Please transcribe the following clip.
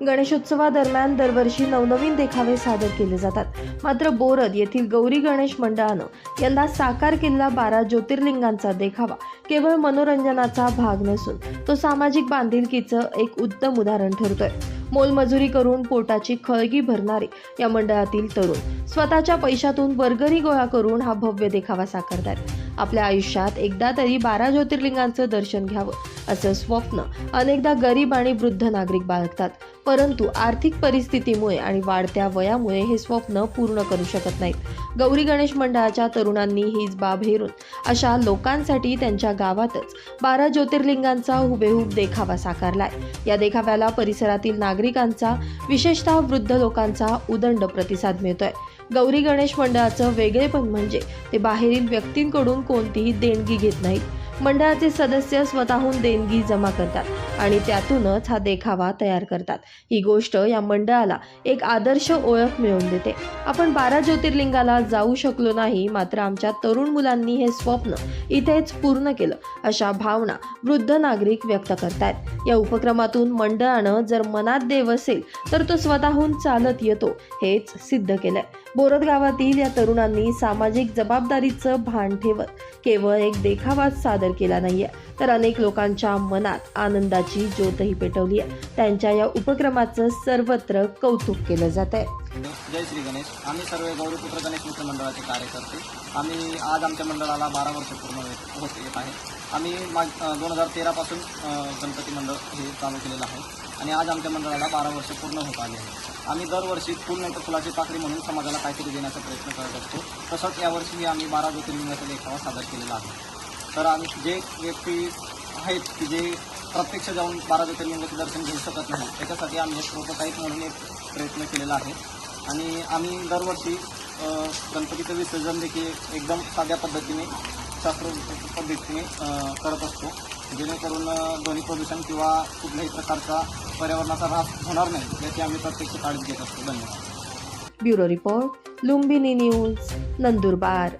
गणेशोत्सवादरम्यान दरवर्षी नवनवीन देखावे सादर केले जातात. मात्र बोरद येथील गौरी गणेश मंडळानं यंदा साकार केलेला बारा ज्योतिर्लिंगांचा देखावा केवळ मनोरंजनाचा भाग नसून तो सामाजिक बांधिलकीचं एक उत्तम उदाहरण ठरतोय. मोलमजुरी करून पोटाची खळगी भरणारे या मंडळातील तरुण स्वतःच्या पैशातून वर्गणी गोळा करून हा भव्य देखावा साकारतात. आपल्या आयुष्यात एकदा तरी बारा ज्योतिर्लिंगांचं दर्शन घ्यावं असं स्वप्न अनेकदा गरीब आणि वृद्ध नागरिक बाळगतात. परंतु आर्थिक परिस्थितीमुळे आणि वाढत्या वयामुळे हे स्वप्न पूर्ण करू शकत नाहीत. गौरी गणेश मंडळाच्या तरुणांनी हीच बाब हेरून अशा लोकांसाठी त्यांच्या गावातच बारा ज्योतिर्लिंगांचा हुबेहूब देखावा साकारलाय. या देखाव्याला परिसरातील नागरिकांचा विशेषतः वृद्ध लोकांचा उदंड प्रतिसाद मिळतोय. गौरी गणेश मंडळाचं वेगळेपण म्हणजे ते बाहेरील व्यक्तींकडून कोणतीही देणगी घेत नाहीत. मंडळाचे सदस्य स्वतःहून देणगी जमा करतात आणि त्यातूनच हा देखावा तयार करतात. ही गोष्ट या मंडळाला एक आदर्श ओळख मिळवून देते. आपण बारा ज्योतिर्लिंगाला जाऊ शकलो नाही मात्र आमच्या तरुण मुलांनी हे स्वप्न इथेच पूर्ण केलं अशा भावना वृद्ध नागरिक व्यक्त करतायत. या उपक्रमातून मंडळानं जर मनात देव असेल तर तो स्वतःहून चालत येतो हेच सिद्ध केलंय. बोरद गावातील या तरुणांनी सामाजिक जबाबदारीचं भान ठेवत केवळ एक देखावाच सादर केला नाहीये तर अनेक लोकांच्या मनात आनंदाची ज्योतही पेटवली आहे त्यांच्या या उपक्रमाचं सर्वत्र कौतुक केलं जात आहे जय श्री गणेश. आम्ही सर्व गौरीपुत्र गणेश मित्र मंडळाचे कार्यकर्ते. आम्ही आज आमच्या मंडळाला बारा वर्ष पूर्ण होत येत आहे. आम्ही माग दोन हजार तेरापासून गणपती मंडळ हे चालू केलेलं आहे. आणि आज आमच्या मंडळाला बारा वर्ष पूर्ण होत आले आहे. आम्ही दरवर्षी फुल नाही तर फुलाची पाकळी म्हणून समाजाला काहीतरी देण्याचा प्रयत्न करत असतो. तसंच यावर्षीही आम्ही बारा ज्योतिर्लिंगाचा देखावा सादर केलेला आहे. तर आम्ही जे व्यक्ती आहेत की जे प्रत्यक्ष जाऊन बारा ज्योतिर्लिंगाचे दर्शन घेऊ शकत नाही त्याच्यासाठी आम्ही प्रोटोटाईप म्हणून एक प्रयत्न केलेला आहे. आणि आम्ही दरवर्षी गणपतीचं विसर्जन देखील एकदम साध्या पद्धतीने शास्त्र पद्धतीने करत असतो. जेणेकरून ध्वनी प्रदूषण किंवा कुठल्याही प्रकारचा पर्यावरणाचा ऱ्हास होणार नाही याची आम्ही प्रत्यक्ष काळजी घेत असतो. धन्यवाद. Bureau report Lumbini news Nandurbar.